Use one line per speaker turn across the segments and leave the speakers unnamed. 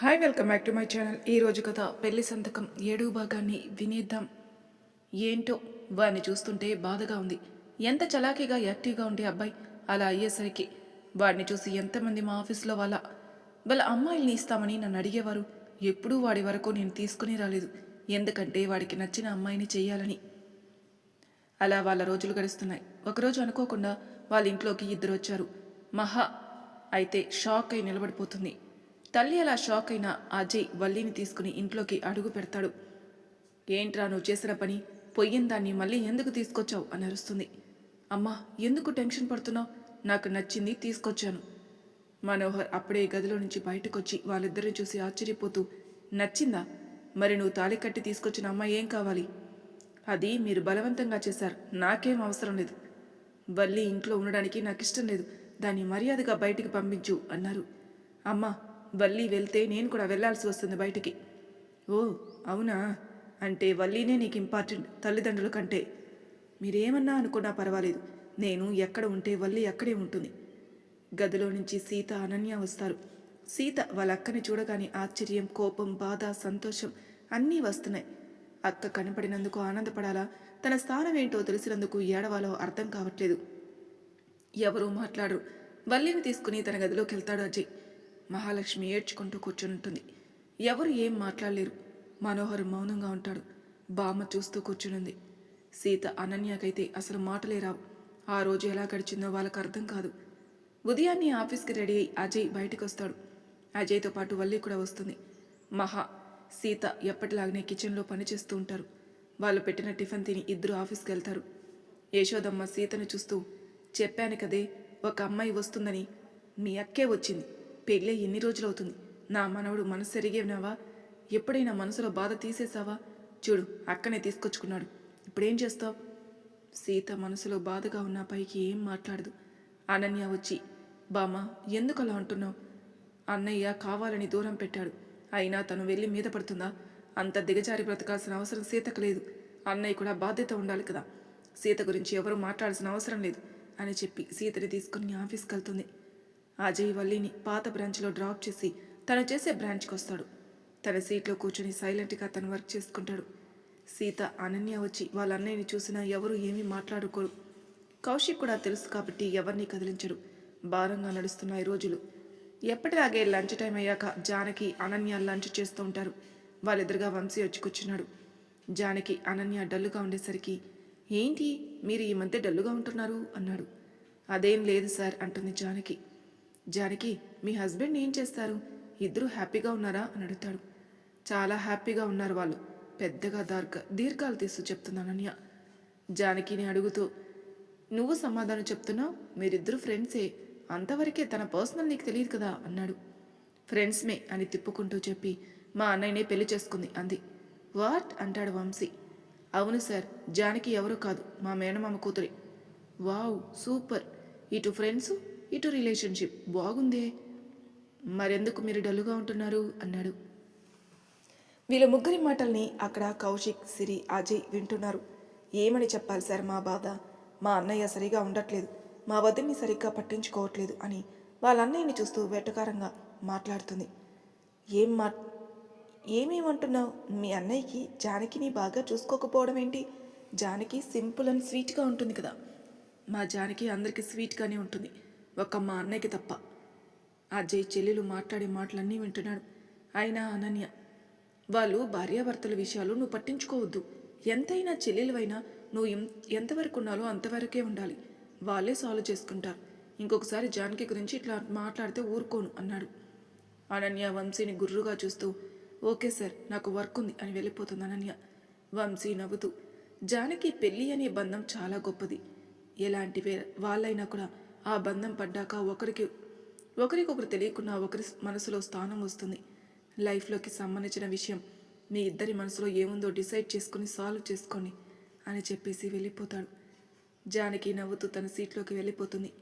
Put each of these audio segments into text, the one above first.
Hi welcome back to my channel ఈ రోజు కథ పెళ్ళి సంతకం ఏడో భాగాన్ని వినేద్దాం. ఏంటో వాడిని చూస్తుంటే బాధగా ఉంది. ఎంత చలాకీగా యాక్టివ్గా ఉండే అబ్బాయి అలా అయ్యేసరికి వాడిని చూసి ఎంతమంది మా ఆఫీస్లో వాళ్ళ వాళ్ళ అమ్మాయిల్ని ఇస్తామని నన్ను అడిగేవారు. ఎప్పుడూ వాడి వరకు నేను తీసుకుని రాలేదు. ఎందుకంటే వాడికి నచ్చిన అమ్మాయిని చేయాలని. అలా వాళ్ళ రోజులు గడుస్తున్నాయి. ఒకరోజు అనుకోకుండా వాళ్ళ ఇంట్లోకి ఇద్దరు వచ్చారు. మహా అయితే షాక్ అయి నిలబడిపోతుంది. తల్లి అలా షాక్ అయిన అజయ్ వల్లిని తీసుకుని ఇంట్లోకి అడుగు పెడతాడు. ఏంట్రా నువ్వు చేసిన పని? పొయ్యిన దాన్ని మళ్ళీ ఎందుకు తీసుకొచ్చావు? అని అరుస్తుంది. అమ్మా ఎందుకు టెన్షన్ పడుతున్నావు? నాకు నచ్చింది తీసుకొచ్చాను. మనోహర్ అప్పుడే గదిలో నుంచి బయటకొచ్చి వాళ్ళిద్దరిని చూసి ఆశ్చర్యపోతూ నచ్చిందా? మరి నువ్వు తాళి కట్టి తీసుకొచ్చిన అమ్మాయి ఏం కావాలి? అది మీరు బలవంతంగా చేశారు. నాకేం అవసరం లేదు. వల్లి ఇంట్లో ఉండడానికి నాకు ఇష్టం లేదు. దాన్ని మర్యాదగా బయటికి పంపించు అన్నారు. అమ్మా వల్లి వెళ్తే నేను కూడా వెళ్ళాల్సి వస్తుంది బయటికి. ఓ అవునా? అంటే వల్లీనే నీకు ఇంపార్టెంట్ తల్లిదండ్రుల కంటే. మీరేమన్నా అనుకున్నా పర్వాలేదు. నేను ఎక్కడ ఉంటే వల్లి అక్కడే ఉంటుంది. గదిలో నుంచి సీత అనన్య వస్తారు. సీత వాళ్ళ అక్కని చూడగానే ఆశ్చర్యం కోపం బాధ సంతోషం అన్నీ వస్తున్నాయి. అక్క కనపడినందుకు ఆనందపడాలా? తన స్థానం ఏంటో తెలిసినందుకు ఏడవాలో అర్థం కావట్లేదు. ఎవరూ మాట్లాడరు. వల్లిని తీసుకుని తన గదిలోకి వెళ్తాడు అజయ్. మహాలక్ష్మి ఏడ్చుకుంటూ కూర్చునుంటుంది. ఎవరు ఏం మాట్లాడలేరు. మనోహర్ మౌనంగా ఉంటాడు. బామ్మ చూస్తూ కూర్చునుంది. సీత అనన్యకైతే అసలు మాటలే రావు. ఆ రోజు ఎలా గడిచిందో వాళ్ళకి అర్థం కాదు. ఉదయాన్నే ఆఫీస్కి రెడీ అయి అజయ్ బయటకు వస్తాడు అజయ్తో పాటు వల్లి కూడా వస్తుంది. మహా సీత ఎప్పటిలాగానే కిచెన్లో పనిచేస్తూ ఉంటారు. వాళ్ళు పెట్టిన టిఫిన్ తిని ఇద్దరు ఆఫీస్కి వెళ్తారు. యశోదమ్మ సీతను చూస్తూ చెప్పాను కదే ఒక అమ్మాయి వస్తుందని మీ అక్కే వచ్చింది. పెళ్ళే ఎన్ని రోజులవుతుంది? నా మనవడు మనసు ఎరిగేనావా ఎప్పుడైనా మనసులో బాధ తీసేసావా చూడు అక్కనే తీసుకొచ్చుకున్నాడు. ఇప్పుడేం చేస్తావు? సీత మనసులో బాధగా ఉన్న పైకి ఏం మాట్లాడదు. అనన్య వచ్చి బామ్మ ఎందుకు అలా అంటున్నావు? అన్నయ్య కావాలని దూరం పెట్టాడు. అయినా తను వెళ్ళి మీద పడుతుందా? అంత దిగజారి బ్రతకాల్సిన అవసరం సీతకు లేదు. అన్నయ్య కూడా బాధ్యత ఉండాలి కదా. సీత గురించి ఎవరు మాట్లాడాల్సిన అవసరం లేదు అని చెప్పి సీతని తీసుకుని ఆఫీస్కి వెళ్తుంది అజయ్ వల్లిని పాత బ్రాంచ్లో డ్రాప్ చేసి తను చేసే బ్రాంచ్కి వస్తాడు తన సీట్లో కూర్చొని సైలెంట్గా తను వర్క్ చేసుకుంటాడు. సీత అనన్య వచ్చి వాళ్ళ అన్నయ్యని చూసినా ఎవరు ఏమీ మాట్లాడుకోరు. కౌశిక్ కూడా తెలుసు కాబట్టి ఎవరిని కదిలించరు భారంగా నడుస్తున్నాయి రోజులు. ఎప్పటిలాగే లంచ్ టైం అయ్యాక జానకి అనన్య లంచ్ చేస్తూ ఉంటారు. వాళ్ళెదురుగా వంశీ వచ్చి కూర్చున్నాడు. జానకి అనన్య డల్లుగా ఉండేసరికి ఏంటి? మీరు ఈ మధ్య డల్లుగా ఉంటున్నారు? అన్నాడు. అదేం లేదు సార్ అంటుంది జానకి. జానకి మీ హస్బెండ్ ఏం చేస్తారు? ఇద్దరు హ్యాపీగా ఉన్నారా? అని అడుగుతాడు. చాలా హ్యాపీగా ఉన్నారు వాళ్ళు. పెద్దగా దార్ఘ దీర్ఘాలు తీస్తూ చెప్తున్నాను అనన్య. జానకిని అడుగుతూ నువ్వు సమాధానం చెప్తున్నావు? మీరిద్దరు ఫ్రెండ్సే. అంతవరకే తన పర్సనల్ నీకు తెలియదు కదా? అన్నాడు. ఫ్రెండ్స్మే అని తిప్పుకుంటూ చెప్పి మా అన్నయ్యనే పెళ్ళి చేసుకుంది అంది. వాట్? అంటాడు వంశీ. అవును సార్ జానకి ఎవరో కాదు. మా మేనమామ కూతురి. Wow super. ఇటు ఫ్రెండ్స్? ఇటు రిలేషన్షిప్ బాగుందే? మరెందుకు మీరు డల్లుగా ఉంటున్నారు? అన్నాడు. వీళ్ళ ముగ్గురి మాటల్ని అక్కడ కౌశిక్ సిరి అజయ్ వింటున్నారు. ఏమని చెప్పాలి సార్ మా బాధ? మా అన్నయ్య సరిగా ఉండట్లేదు. మా వదిన్ని సరిగ్గా పట్టించుకోవట్లేదు అని వాళ్ళ అన్నయ్యని చూస్తూ వెటకారంగా మాట్లాడుతుంది. ఏం మా ఏమేమంటున్నావు? మీ అన్నయ్యకి జానకిని బాగా చూసుకోకపోవడం ఏంటి? జానకి సింపుల్ అండ్ స్వీట్గా ఉంటుంది కదా. మా జానకి అందరికీ స్వీట్గానే ఉంటుంది. ఒక మా అన్నయ్యకి తప్ప. అజయ్ చెల్లెలు మాట్లాడే మాటలన్నీ వింటున్నాడు. అయినా అనన్య వాళ్ళు భార్యాభర్తల విషయాలు నువ్వు పట్టించుకోవద్దు. ఎంతైనా చెల్లెలువైనా నువ్వు ఎంతవరకు ఉన్నాలో అంతవరకే ఉండాలి. వాళ్ళే సాల్వ్ చేసుకుంటారు. ఇంకొకసారి జానకి గురించి ఇట్లా మాట్లాడితే ఊరుకోను అన్నాడు. అనన్య వంశీని గుర్రుగా చూస్తూ ఓకే సార్ నాకు వర్క్ ఉంది అని వెళ్ళిపోతుంది అనన్య. వంశీ నవ్వుతూ జానకి పెళ్ళి అనే బంధం చాలా గొప్పది. ఎలాంటి వాళ్ళైనా కూడా ఆ బంధం పడ్డాక ఒకరికి ఒకరికొకరు తెలియకుండా ఒకరి మనసులో స్థానం వస్తుంది. లైఫ్లోకి సంబంధించిన విషయం మీ ఇద్దరి మనసులో ఏముందో డిసైడ్ చేసుకుని సాల్వ్ చేసుకోండి అని చెప్పేసి వెళ్ళిపోతాడు. జానకి నవ్వుతూ తన సీట్లోకి వెళ్ళిపోతుంది.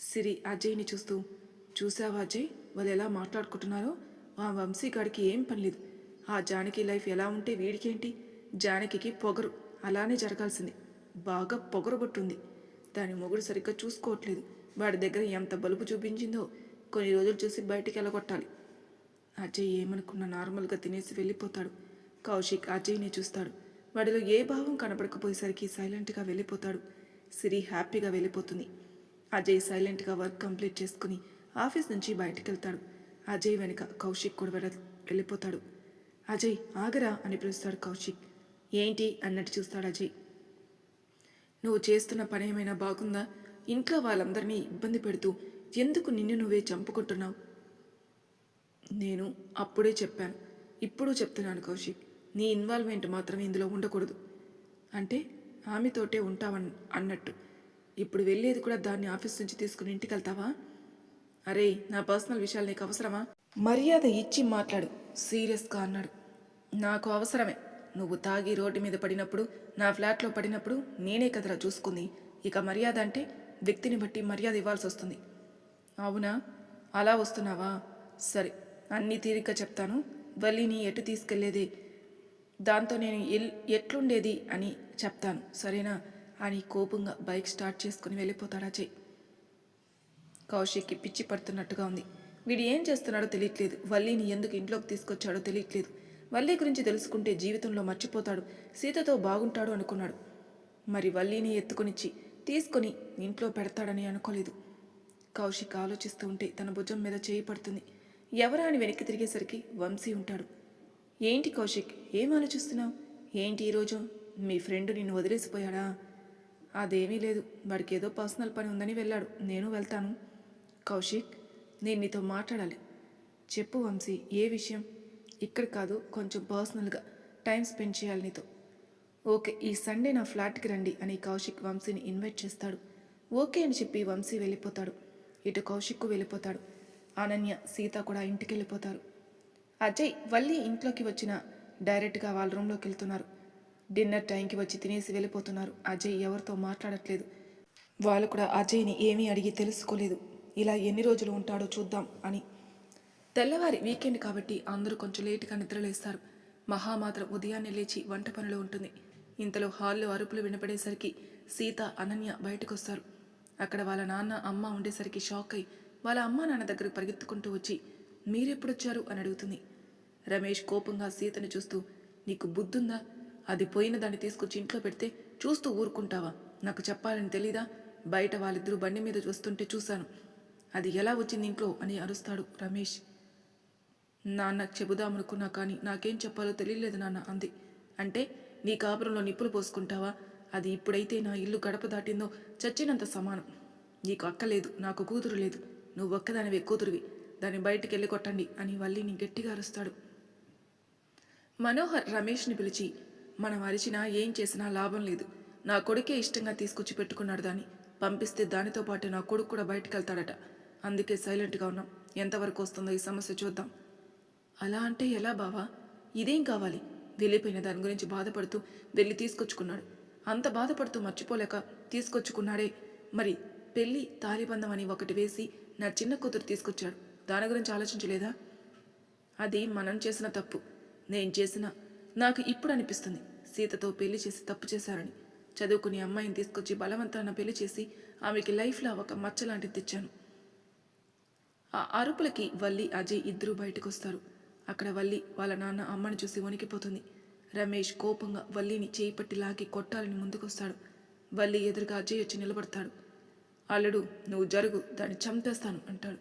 సిరి అజయ్ని చూస్తూ చూసావా అజయ్? వాళ్ళు ఎలా మాట్లాడుకుంటున్నారో? ఆ వంశీగాడికి ఏం పని లేదు. ఆ జానకి లైఫ్ ఎలా ఉంటే వీడికేంటి? జానకికి పొగరు. అలానే జరగాల్సింది. బాగా పొగరబొట్టుంది. దాని మొగుడు సరిగ్గా చూసుకోవట్లేదు. వాడి దగ్గర ఎంత బలుపు చూపించిందో కొన్ని రోజులు చూసి బయటికి వెళ్ళగొట్టాలి అజయ్ ఏమనుకున్నా నార్మల్గా తినేసి వెళ్ళిపోతాడు. కౌశిక్ అజయ్ని చూస్తాడు. వాడిలో ఏ భావం కనపడకపోయేసరికి సైలెంట్గా వెళ్ళిపోతాడు. సిరి హ్యాపీగా వెళ్ళిపోతుంది. అజయ్ సైలెంట్గా వర్క్ కంప్లీట్ చేసుకుని ఆఫీస్ నుంచి బయటికి వెళ్తాడు అజయ్ వెనుక కౌశిక్ కూడా వెళ్ళ వెళ్ళిపోతాడు. అజయ్ ఆగరా అని పిలుస్తాడు కౌశిక్. ఏంటి అన్నట్టు చూస్తాడు అజయ్. నువ్వు చేస్తున్న పని ఏమైనా బాగుందా? ఇంట్లో వాళ్ళందరినీ ఇబ్బంది పెడుతూ ఎందుకు నిన్ను నువ్వే చంపుకుంటున్నావు? నేను అప్పుడే చెప్పాను. ఇప్పుడు చెప్తున్నాను కౌశిక్ నీ ఇన్వాల్వ్మెంట్ మాత్రం ఇందులో ఉండకూడదు. అంటే ఆమెతోటే ఉంటావన్ అన్నట్టు. ఇప్పుడు వెళ్ళేది కూడా దాన్ని ఆఫీస్ నుంచి తీసుకుని ఇంటికి వెళ్తావా? అరే నా పర్సనల్ విషయాలు నీకు అవసరమా? మర్యాద ఇచ్చి మాట్లాడు. సీరియస్గా అన్నాడు. నాకు అవసరమే. నువ్వు తాగి రోడ్డు మీద పడినప్పుడు నా ఫ్లాట్లో పడినప్పుడు నేనే కదరా చూసుకుంది. ఇక మర్యాద అంటే వ్యక్తిని బట్టి మర్యాద ఇవ్వాల్సి వస్తుంది. అవునా? అలా వస్తున్నావా? సరే అన్ని తీరిగ్గా చెప్తాను. వల్లిని ఎటు తీసుకెళ్ళేది? దాంతో నేను ఎల్ ఎట్లుండేది అని చెప్తాను. సరేనా? అని కోపంగా బైక్ స్టార్ట్ చేసుకుని వెళ్ళిపోతాడా చెయ్యి కౌశిక్కి పిచ్చి పడుతున్నట్టుగా ఉంది. వీడు ఏం చేస్తున్నాడో తెలియట్లేదు. వల్లిని ఎందుకు ఇంట్లోకి తీసుకొచ్చాడో తెలియట్లేదు. వల్లి గురించి తెలుసుకుంటే జీవితంలో మర్చిపోతాడు. సీతతో బాగుంటాడు అనుకున్నాడు. మరి వల్లీని ఎత్తుకొనిచ్చి తీసుకొని ఇంట్లో పెడతాడని అనుకోలేదు. కౌశిక్ ఆలోచిస్తూ ఉంటే తన భుజం మీద చేయి పడుతుంది. ఎవరా అని వెనక్కి తిరిగేసరికి వంశీ ఉంటాడు. ఏంటి కౌశిక్ ఏం ఆలోచిస్తున్నావు? ఏంటి ఈరోజు మీ ఫ్రెండ్ నిన్ను వదిలేసిపోయాడా? అదేమీ లేదు. వాడికి ఏదో పర్సనల్ పని ఉందని వెళ్ళాడు. నేను వెళ్తాను. కౌశిక్ నేను నీతో మాట్లాడాలి. చెప్పు వంశీ ఏ విషయం? ఇక్కడ కాదు కొంచెం పర్సనల్గా టైం స్పెండ్ చేయాలి నీతో. ఓకే ఈ సండే నా ఫ్లాట్కి రండి అని కౌశిక్ వంశీని ఇన్వైట్ చేస్తాడు. ఓకే అని చెప్పి వంశీ వెళ్ళిపోతాడు. ఇటు కౌశిక్కు వెళ్ళిపోతాడు. అనన్య సీత కూడా ఇంటికి వెళ్ళిపోతారు అజయ్ వల్లి ఇంట్లోకి వచ్చిన డైరెక్ట్గా వాళ్ళ రూమ్లోకి వెళ్తున్నారు. డిన్నర్ టైంకి వచ్చి తినేసి వెళ్ళిపోతున్నారు. అజయ్ ఎవరితో మాట్లాడట్లేదు. వాళ్ళు కూడా అజయ్ని ఏమీ అడిగి తెలుసుకోలేదు. ఇలా ఎన్ని రోజులు ఉంటాడో చూద్దాం అని తెల్లవారి వీకెండ్ కాబట్టి అందరూ కొంచెం లేటుగా నిద్రలేస్తారు. మహా మాత్రం ఉదయాన్నే లేచి వంట పనిలో ఉంటుంది. ఇంతలో హాల్లో అరుపులు వినపడేసరికి సీత అనన్య బయటకొస్తారు. అక్కడ వాళ్ళ నాన్న అమ్మ ఉండేసరికి షాక్ అయి వాళ్ళ అమ్మ నాన్న దగ్గరకు పరిగెత్తుకుంటూ వచ్చి మీరెప్పుడొచ్చారు? అని అడుగుతుంది. రమేష్ కోపంగా సీతని చూస్తూ నీకు బుద్ధుందా? అది పోయిన దాన్ని తీసుకొచ్చి ఇంట్లో పెడితే చూస్తూ ఊరుకుంటావా? నాకు చెప్పాలని తెలీదా? బయట వాళ్ళిద్దరూ బండి మీద చూస్తుంటే చూశాను. అది ఎలా వచ్చింది ఇంట్లో? అని అరుస్తాడు రమేష్. నాన్న చెబుదామనుకున్నా కానీ నాకేం చెప్పాలో తెలియలేదు నాన్న అంది. అంటే నీ కాపురంలో నిప్పులు పోసుకుంటావా? అది ఇప్పుడైతే నా ఇల్లు గడప దాటిందో చచ్చినంత సమానం. నీకు అక్క లేదు నాకు కూతురు లేదు. నువ్వు ఒక్కదానివే కూతురువి. దాన్ని బయటికి వెళ్ళి కొట్టండి అని వల్లిని గట్టిగా అరుస్తాడు. మనోహర్ రమేష్ని పిలిచి మనం అరిచినా ఏం చేసినా లాభం లేదు. నా కొడుకే ఇష్టంగా తీసుకొచ్చి పెట్టుకున్నాడు దాన్ని. పంపిస్తే దానితో పాటు నా కొడుకు కూడా బయటకు వెళ్తాడట అందుకే సైలెంట్గా ఉన్నాం. ఎంతవరకు వస్తుందో ఈ సమస్య చూద్దాం. అలా అంటే ఎలా బావా? ఇదేం కావాలి? వెళ్ళిపోయిన దాని గురించి బాధపడుతూ వెళ్ళి తీసుకొచ్చుకున్నాడు. అంత బాధపడుతూ మర్చిపోలేక తీసుకొచ్చుకున్నాడే. మరి పెళ్ళి తాలిబంధం అని ఒకటి వేసి నా చిన్న కూతురు తీసుకొచ్చాడు. దాని గురించి ఆలోచించలేదా? అది మనం చేసిన తప్పు. నేను చేసిన నాకు ఇప్పుడు అనిపిస్తుంది. సీతతో పెళ్ళి చేసి తప్పు చేశారని. చదువుకుని అమ్మాయిని తీసుకొచ్చి బలవంతాన పెళ్ళి చేసి ఆమెకి లైఫ్లో ఒక మచ్చ లాంటిది తెచ్చాను. ఆ అరుపులకి వల్లి అజయ్ ఇద్దరూ బయటకు వస్తారు అక్కడ వల్లి వాళ్ళ నాన్న అమ్మని చూసి వణికిపోతుంది. రమేష్ కోపంగా వల్లిని చేయి పట్టి లాగి కొట్టాలని ముందుకొస్తాడు. వల్లి ఎదురుగా అజయ్ వచ్చి నిలబడతాడు. అల్లుడు నువ్వు జరుగు దాన్ని చంపేస్తాను అంటాడు.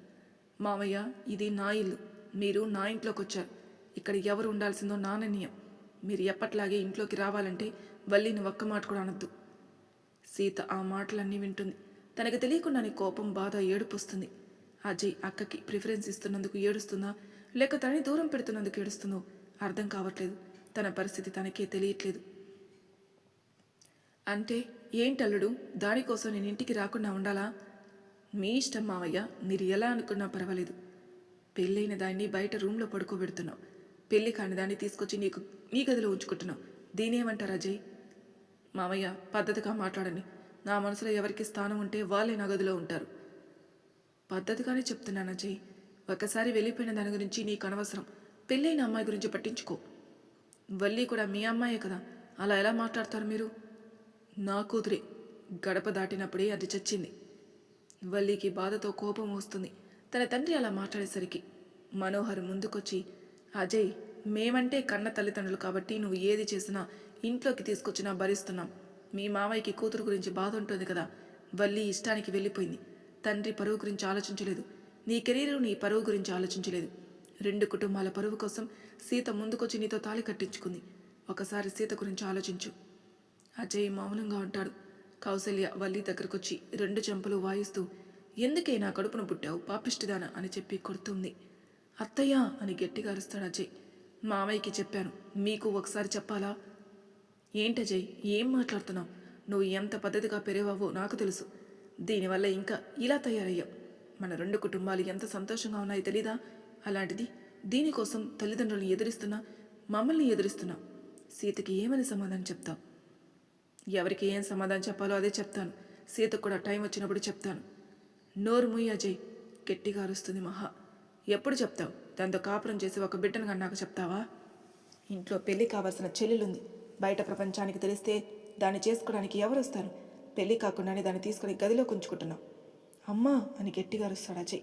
మామయ్య ఇది నా ఇల్లు. మీరు నా ఇంట్లోకి వచ్చారు ఇక్కడ ఎవరు ఉండాల్సిందో నా నిర్ణయం. మీరు ఎప్పట్లాగే ఇంట్లోకి రావాలంటే వల్లిని ఒక్క మాట కూడా అనొద్దు. సీత ఆ మాటలన్నీ వింటుంది. తనకు తెలియకుండానే కోపం బాధ ఏడుపు వస్తుంది. అజయ్ అక్కకి ప్రిఫరెన్స్ ఇస్తున్నందుకు ఏడుస్తుందా? లేక తనని దూరం పెడుతున్నందుకు ఏడుస్తుందో అర్థం కావట్లేదు. తన పరిస్థితి తనకే తెలియట్లేదు. అంటే ఏంటల్లుడు? దానికోసం నేను ఇంటికి రాకుండా ఉండాలా? మీ ఇష్టం మావయ్య మీరు ఎలా అనుకున్నా పర్వాలేదు. పెళ్ళైన దాన్ని బయట రూమ్లో పడుకోబెడుతున్నావు. పెళ్ళి కాని దాన్ని తీసుకొచ్చి నీకు నీ గదిలో ఉంచుకుంటున్నావు. దీనేమంటారు అజయ్ మామయ్య పద్ధతిగా మాట్లాడని నా మనసులో ఎవరికి స్థానం ఉంటే వాళ్ళే నా గదిలో ఉంటారు. పద్ధతిగానే చెప్తున్నాను అజయ్ ఒకసారి వెళ్ళిపోయిన దాని గురించి నీకు అనవసరం. పెళ్ళైన అమ్మాయి గురించి పట్టించుకో. వల్లి కూడా మీ అమ్మాయే కదా. అలా ఎలా మాట్లాడతారు మీరు? నా కూతురే. గడప దాటినప్పుడే అది చచ్చింది. వల్లికి బాధతో కోపం వస్తుంది. తన తండ్రి అలా మాట్లాడేసరికి మనోహర్ ముందుకొచ్చి అజయ్ మేమంటే కన్న తల్లిదండ్రులు కాబట్టి నువ్వు ఏది చేసినా ఇంట్లోకి తీసుకొచ్చినా భరిస్తున్నాం. మీ మామయ్యకి కూతురు గురించి బాధ ఉంటుంది కదా. వల్లి ఇష్టానికి వెళ్ళిపోయింది. తండ్రి పరువు గురించి ఆలోచించలేదు. నీ కెరీర్ నీ పరువు గురించి ఆలోచించలేదు. రెండు కుటుంబాల పరువు కోసం సీత ముందుకొచ్చి నీతో తాళి కట్టించుకుంది. ఒకసారి సీత గురించి ఆలోచించు. అజయ్ మౌనంగా ఉంటాడు. కౌసల్య వల్లి దగ్గరకొచ్చి రెండు చెంపలు వాయిస్తూ ఎందుకే నా కడుపును పుట్టావు? పాపిష్టిదానా? అని చెప్పి కొడుతుంది. అత్తయ్య అని గట్టిగా అరుస్తాడు అజయ్. మామయ్యకి చెప్పాను. మీకు ఒకసారి చెప్పాలా? ఏంటజయ్ ఏం మాట్లాడుతున్నావు? నువ్వు ఎంత పద్ధతిగా పెరిగావో నాకు తెలుసు. దీనివల్ల ఇంకా ఇలా తయారయ్యావు. మన రెండు కుటుంబాలు ఎంత సంతోషంగా ఉన్నాయో తెలీదా? అలాంటిది దీనికోసం తల్లిదండ్రులను ఎదురిస్తున్నా మమ్మల్ని ఎదురిస్తున్నా సీతకి ఏమని సమాధానం చెప్తావు? ఎవరికి ఏం సమాధానం చెప్పాలో అదే చెప్తాను. సీతకు కూడా టైం వచ్చినప్పుడు చెప్తాను. నోరు ముయ్యి అజయ్ గట్టిగా అరుస్తుంది మహా. ఎప్పుడు చెప్తావు? దాంతో కాపురం చేసి ఒక బిడ్డను కన్నాక చెప్తావా? ఇంట్లో పెళ్ళి కావాల్సిన చెల్లెలుంది. బయట ప్రపంచానికి తెలిస్తే దాన్ని చేసుకోవడానికి ఎవరు వస్తారు పెళ్ళి కాకుండానే దాన్ని తీసుకుని గదిలో కుంచుకుంటున్నాం అమ్మా అని గట్టిగా అరుస్తాడు అజయ్.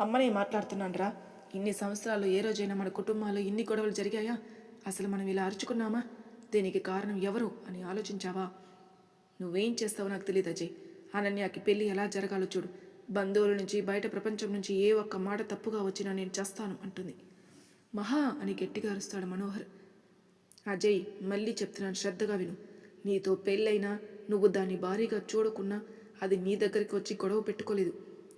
అమ్మనే మాట్లాడుతున్నానరా. ఇన్ని సంవత్సరాలు ఏ రోజైనా మన కుటుంబాల్లో ఇన్ని గొడవలు జరిగాయా? అసలు మనం ఇలా అరుచుకున్నామా? దీనికి కారణం ఎవరు అని ఆలోచించావా? నువ్వేం చేస్తావో నాకు తెలియదు అజయ్. అనన్యకి పెళ్ళి ఎలా జరగాలో చూడు. బంధువుల నుంచి బయట ప్రపంచం నుంచి ఏ ఒక్క మాట తప్పుగా వచ్చినా నేను చేస్తాను అంటుంది. మహా అని గట్టిగా అరుస్తాడు మనోహర్. అజయ్ మళ్ళీ చెప్తున్నాను శ్రద్ధగా విను. నీతో పెళ్ళైనా నువ్వు దాన్ని భారీగా చూడకున్నా అది నీ దగ్గరికి వచ్చి గొడవ పెట్టుకోలేదు.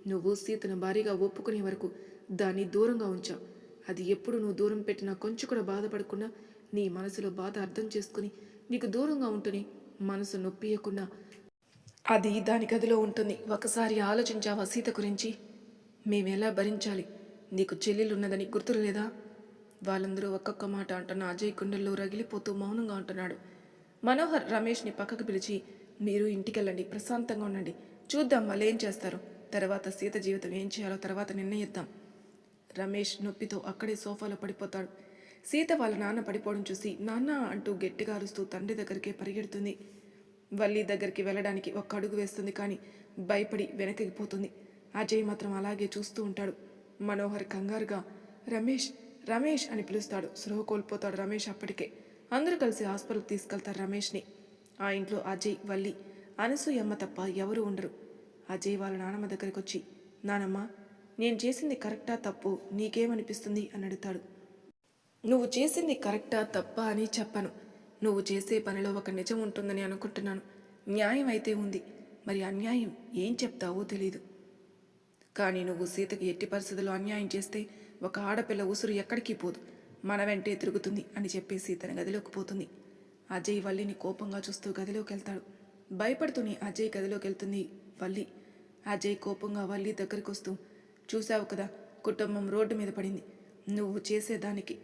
నువ్వు సీతను భారీగా ఒప్పుకునే వరకు దాన్ని దూరంగా ఉంచావు అది ఎప్పుడు నువ్వు దూరం పెట్టినా కొంచెం కూడా బాధపడకుండా నీ మనసులో బాధ అర్థం చేసుకుని నీకు దూరంగా ఉంటుని మనసు నొప్పియకుండా అది దాని గదిలో ఉంటుంది. ఒకసారి ఆలోచించావా సీత గురించి? మేమెలా భరించాలి? నీకు చెల్లెలున్నదని గుర్తులు లేదా వాళ్ళందరూ ఒక్కొక్క మాట అంటున్న అజయ్ గుండెల్లో రగిలిపోతూ మౌనంగా ఉంటున్నాడు. మనోహర్ రమేష్ని పక్కకు పిలిచి మీరు ఇంటికెళ్ళండి ప్రశాంతంగా ఉండండి. చూద్దాం వాళ్ళు ఏం చేస్తారు. తర్వాత సీత జీవితం ఏం చేయాలో తర్వాత నిర్ణయిద్దాం. రమేష్ నొప్పితో అక్కడే సోఫాలో పడిపోతాడు. సీత వాళ్ళ నాన్న పడిపోవడం చూసి నాన్న అంటూ గట్టిగా అరుస్తూ తండ్రి దగ్గరికే పరిగెడుతుంది. వల్లి దగ్గరికి వెళ్ళడానికి ఒక్క అడుగు వేస్తుంది కానీ భయపడి వెనక్కి పోతుంది. అజయ్ మాత్రం అలాగే చూస్తూ ఉంటాడు. మనోహర్ కంగారుగా రమేష్ రమేష్ అని పిలుస్తాడు. స్పృహ కోల్పోతాడు రమేష్ అప్పటికే. అందరూ కలిసి హాస్పిటల్కి తీసుకెళ్తారు రమేష్ని. ఆ ఇంట్లో అజయ్ వల్లి అనసూయమ్మ తప్ప ఎవరు ఉండరు. అజయ్ వాళ్ళ నానమ్మ దగ్గరికి వచ్చి నానమ్మ నేను చేసింది కరెక్టా తప్పు? నీకేమనిపిస్తుంది? అని అడుగుతాడు. నువ్వు చేసింది కరెక్టా తప్ప అని చెప్పను. నువ్వు చేసే పనిలో ఒక నిజం ఉంటుందని అనుకుంటున్నాను. న్యాయం అయితే ఉంది. మరి అన్యాయం ఏం చెప్తావో తెలీదు. కానీ నువ్వు సీతకి ఎట్టి పరిస్థితుల్లో అన్యాయం చేస్తే ఒక ఆడపిల్ల ఉసురు ఎక్కడికి పోదు? మన వెంటే తిరుగుతుంది అని చెప్పేసి తన గదిలోకి పోతుంది. అజయ్ వల్లిని కోపంగా చూస్తూ గదిలోకి వెళ్తాడు భయపడుతూనే అజయ్ గదిలోకి వెళ్తుంది వల్లి. అజయ్ కోపంగా వల్లి దగ్గరికి వస్తూ చూశావు కదా కుటుంబం రోడ్డు మీద పడింది. నువ్వు చేసేదానికి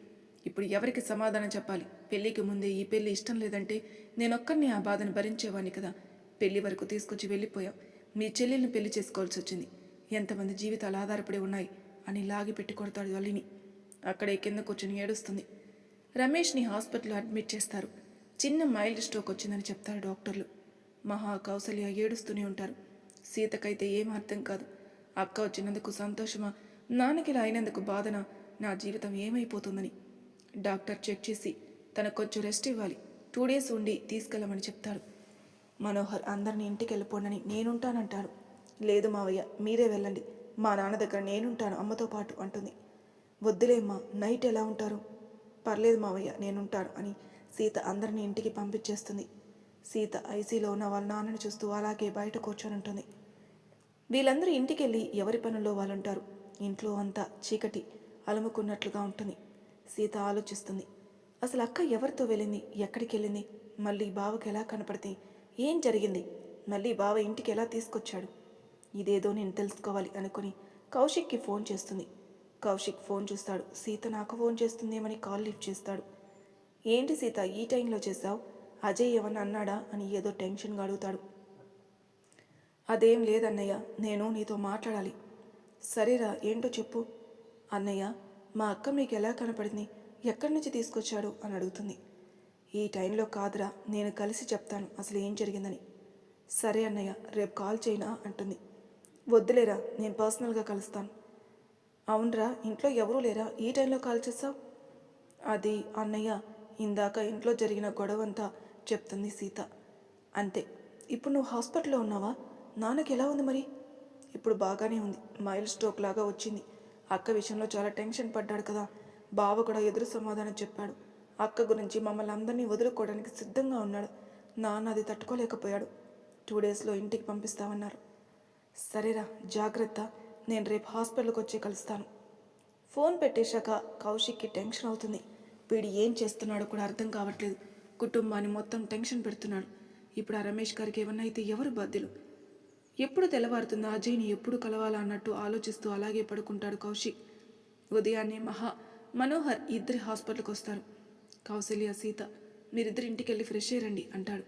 ఇప్పుడు ఎవరికి సమాధానం చెప్పాలి? పెళ్ళికి ముందే ఈ పెళ్ళి ఇష్టం లేదంటే నేనొక్కరిని ఆ బాధను భరించేవాడిని కదా. పెళ్ళి వరకు తీసుకొచ్చి వెళ్ళిపోయావు. మీ చెల్లెల్ని పెళ్ళి చేసుకోవాల్సి వచ్చింది. ఎంతమంది జీవితాలు ఆధారపడి ఉన్నాయి? అని లాగి పెట్టి కొడతాడు వల్లిని. అక్కడే కింద కూర్చొని ఏడుస్తుంది. రమేష్ని హాస్పిటల్లో అడ్మిట్ చేస్తారు. చిన్న మైల్డ్ స్ట్రోక్ వచ్చిందని చెప్తారు డాక్టర్లు. మహా కౌసల్య ఏడుస్తూనే ఉంటారు. సీతకైతే ఏం అర్థం కాదు. అక్క వచ్చినందుకు సంతోషమా? నాన్నకి ఇలా అయినందుకు బాధన? నా జీవితం ఏమైపోతుందని. డాక్టర్ చెక్ చేసి తనకు కొంచెం రెస్ట్ ఇవ్వాలి. టూ డేస్ ఉండి తీసుకెళ్ళమని చెప్తాడు. మనోహర్ అందరిని ఇంటికి వెళ్ళిపోండని నేనుంటానంటాడు. లేదు మావయ్య మీరే వెళ్ళండి. మా నాన్న దగ్గర నేనుంటాను అమ్మతో పాటు అంటుంది. వద్దులేమ్మా నైట్ ఎలా ఉంటారు? పర్లేదు మావయ్య నేనుంటాను అని సీత అందరిని ఇంటికి పంపించేస్తుంది. సీత ఐసీలో ఉన్న వాళ్ళ నాన్నని చూస్తూ అలాగే బయట కూర్చొని ఉంటుంది. వీళ్ళందరూ ఇంటికి వెళ్ళి ఎవరి పనుల్లో వాళ్ళు ఉంటారు ఇంట్లో అంతా చీకటి అలుముకున్నట్లుగా ఉంటుంది. సీత ఆలోచిస్తుంది. అసలు అక్క ఎవరితో వెళ్ళింది? ఎక్కడికి వెళ్ళింది? మళ్ళీ బావకి ఎలా కనపడితే ఏం జరిగింది? మళ్ళీ బావ ఇంటికి ఎలా తీసుకొచ్చాడు? ఇదేదో నేను తెలుసుకోవాలి అనుకుని కౌశిక్కి ఫోన్ చేస్తుంది. కౌశిక్ ఫోన్ చూస్తాడు. సీత నాకు ఫోన్ చేస్తుందేమని కాల్ లిఫ్ట్ చేస్తాడు. ఏంటి సీత ఈ టైంలో చేశావు? అజయ్ ఏమన్నా అన్నాడా? అని ఏదో టెన్షన్గా అడుగుతాడు. అదేం లేదన్నయ్య నేను నీతో మాట్లాడాలి. సరేరా ఏంటో చెప్పు. అన్నయ్య మా అక్క మీకు ఎలా కనపడింది? ఎక్కడి నుంచి తీసుకొచ్చాడు? అని అడుగుతుంది. ఈ టైంలో కాదురా నేను కలిసి చెప్తాను అసలు ఏం జరిగిందని. సరే అన్నయ్య రేపు కాల్ చేయనా? అంటుంది. వద్దులేరా నేను పర్సనల్గా కలుస్తాను. అవునరా ఇంట్లో ఎవరూ లేరా? ఈ టైంలో కాల్ చేస్తావు అది అన్నయ్య ఇందాక ఇంట్లో జరిగిన గొడవంతా చెప్తుంది సీత. అంతే. ఇప్పుడు నువ్వు హాస్పిటల్లో ఉన్నావా? నాన్నకి ఎలా ఉంది మరి? ఇప్పుడు బాగానే ఉంది. మైల్ స్ట్రోక్ లాగా వచ్చింది. అక్క విషయంలో చాలా టెన్షన్ పడ్డాడు కదా. బావ కూడా ఎదురు సమాధానం చెప్పాడు. అక్క గురించి మమ్మల్ని అందరినీ వదులుకోవడానికి సిద్ధంగా ఉన్నాడు. నాన్న అది తట్టుకోలేకపోయాడు. టూ డేస్లో ఇంటికి పంపిస్తామన్నారు. సరేరా జాగ్రత్త. నేను రేపు హాస్పిటల్కి వచ్చి కలుస్తాను. ఫోన్ పెట్టేశాక కౌశిక్కి టెన్షన్ అవుతుంది. వీడు ఏం చేస్తున్నాడో కూడా అర్థం కావట్లేదు. కుటుంబాన్ని మొత్తం టెన్షన్ పెడుతున్నాడు. ఇప్పుడు ఆ రమేష్ గారికి ఏమన్నా అయితే ఎవరు బాధ్యులు? ఎప్పుడు తెల్లవారుతుందో? అజయ్ని ఎప్పుడు కలవాలా అన్నట్టు ఆలోచిస్తూ అలాగే పడుకుంటాడు కౌశిక్. ఉదయాన్నే మహా మనోహర్ ఇద్దరి హాస్పిటల్కి వస్తారు. కౌశల్య సీత మీరిద్దరి ఇంటికి వెళ్ళి ఫ్రెష్ అయ్యండి అంటాడు.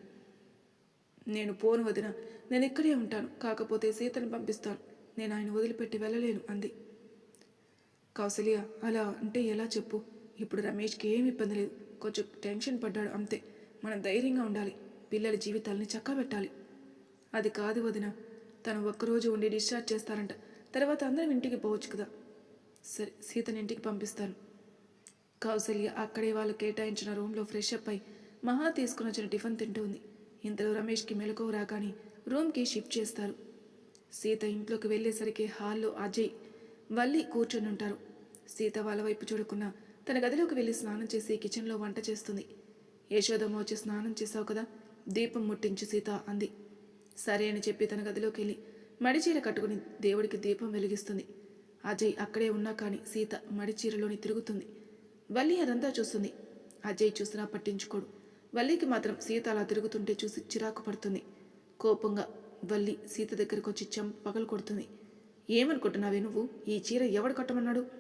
నేను పోను వదిన. నేను ఇక్కడే ఉంటాను. కాకపోతే సీతను పంపిస్తాను నేను ఆయన వదిలిపెట్టి వెళ్ళలేను అంది. కౌశల్య అలా అంటే ఎలా చెప్పు? ఇప్పుడు రమేష్కి ఏమి ఇబ్బంది లేదు. కొంచెం టెన్షన్ పడ్డాడు అంతే. మనం ధైర్యంగా ఉండాలి. పిల్లల జీవితాలని చక్కబెట్టాలి అది కాదు వదిన. తను ఒక్కరోజు ఉండి డిశ్చార్జ్ చేస్తారంట. తర్వాత అందరం ఇంటికి పోవచ్చు కదా. సరే సీతని ఇంటికి పంపిస్తాను. కౌసల్య అక్కడే వాళ్ళు కేటాయించిన రూమ్లో ఫ్రెష్ అప్ అయి మహా తీసుకుని వచ్చిన టిఫిన్ తింటూ ఉంది ఇంతలో రమేష్కి మెలకువ రాగానే రూమ్కి షిఫ్ట్ చేస్తారు. సీత ఇంట్లోకి వెళ్ళేసరికి హాల్లో అజయ్ వల్లి కూర్చొని ఉంటారు సీత వాళ్ళ వైపు చూడకుండా తన గదిలోకి వెళ్ళి స్నానం చేసి కిచెన్లో వంట చేస్తుంది. యశోదమ్మ వచ్చి స్నానం చేశావు కదా? దీపం ముట్టించు సీత అంది. సరే అని చెప్పి తన గదిలోకి వెళ్ళి మడిచీర కట్టుకుని దేవుడికి దీపం వెలిగిస్తుంది. అజయ్ అక్కడే ఉన్నా కానీ సీత మడిచీరలోని తిరుగుతుంది. వల్లి అదంతా చూస్తుంది. అజయ్ చూసినా పట్టించుకోడు. వల్లికి మాత్రం సీత అలా తిరుగుతుంటే చూసి చిరాకు పడుతుంది. కోపంగా వల్లి సీత దగ్గరకు వచ్చి చెంప పగలు కొడుతుంది. ఏమనుకుంటున్నావే నువ్వు? ఈ చీర ఎవడు కట్టమన్నాడు?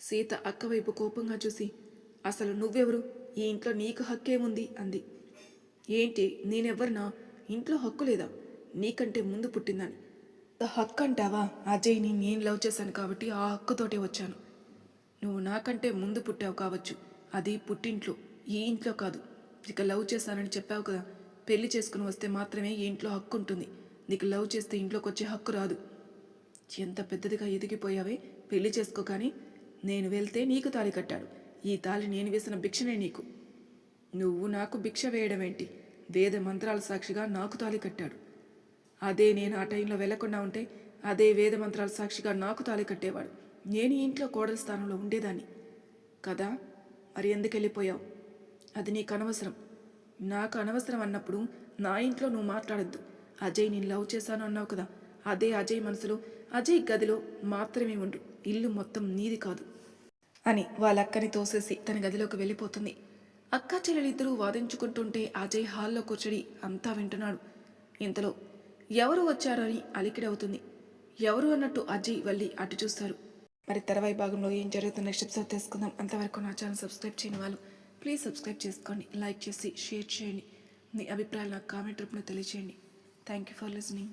సీత అక్క వైపు కోపంగా చూసి అసలు నువ్వెవరు? ఈ ఇంట్లో నీకు హక్కేముంది? అంది. ఏంటి? నేనెవరినా? ఇంట్లో హక్కు లేదా? నీకంటే ముందు పుట్టిందని. హక్కు అంటావా? అజయ్ని నేను లవ్ చేశాను కాబట్టి ఆ హక్కుతోటే వచ్చాను. నువ్వు నాకంటే ముందు పుట్టావు కావచ్చు. అది పుట్టింట్లో ఈ ఇంట్లో కాదు. ఇక లవ్ చేశానని చెప్పావు కదా. పెళ్ళి చేసుకుని వస్తే మాత్రమే ఈ ఇంట్లో హక్కు ఉంటుంది. నీకు లవ్ చేస్తే ఇంట్లోకి వచ్చే హక్కు రాదు. ఎంత పెద్దదిగా ఎదిగిపోయావే? పెళ్ళి చేసుకో కానీ నేను వెళ్తే నీకు తాళి కట్టాడు. ఈ తాళి నేను వేసిన భిక్షనే నీకు. నువ్వు నాకు భిక్ష వేయడం ఏంటి వేద మంత్రాల సాక్షిగా నాకు తాళి కట్టాడు. అదే నేను ఆ టైంలో వెళ్ళకుండా ఉంటే అదే వేద మంత్రాల సాక్షిగా నాకు తాళి కట్టేవాడు. నేను ఇంట్లో కోడల స్థానంలో ఉండేదాన్ని. కదా? మరి ఎందుకు వెళ్ళిపోయావు? అది నీకు అనవసరం. నాకు అనవసరం అన్నప్పుడు నా ఇంట్లో నువ్వు మాట్లాడద్దు. అజయ్ నేను లవ్ చేశాను అన్నావు కదా? అదే అజయ్ మనసులో అజయ్ గదిలో మాత్రమే ఉండు. ఇల్లు మొత్తం నీది కాదు. అని వాళ్ళ అక్కని తోసేసి తన గదిలోకి వెళ్ళిపోతుంది. అక్క చెల్లెలిద్దరూ వాదించుకుంటుంటే అజయ్ హాల్లో కూర్చొని అంతా వింటున్నాడు. ఇంతలో ఎవరు వచ్చారని అలికిడవుతుంది. ఎవరు అన్నట్టు అజయ్ వెళ్ళి అటు చూస్తారు. మరి తర్వాయి భాగంలో ఏం జరుగుతుందో నెక్స్ట్ ఎపిసోడ్ తెలుసుకుందాం. అంతవరకు నా ఛానల్ సబ్స్క్రైబ్ చేయని వాళ్ళు ప్లీజ్ సబ్స్క్రైబ్ చేసుకోండి. లైక్ చేసి షేర్ చేయండి. మీ అభిప్రాయాలు నాకు కామెంట్ రూపంలో తెలియజేయండి థ్యాంక్ యూ ఫర్ లిసనింగ్.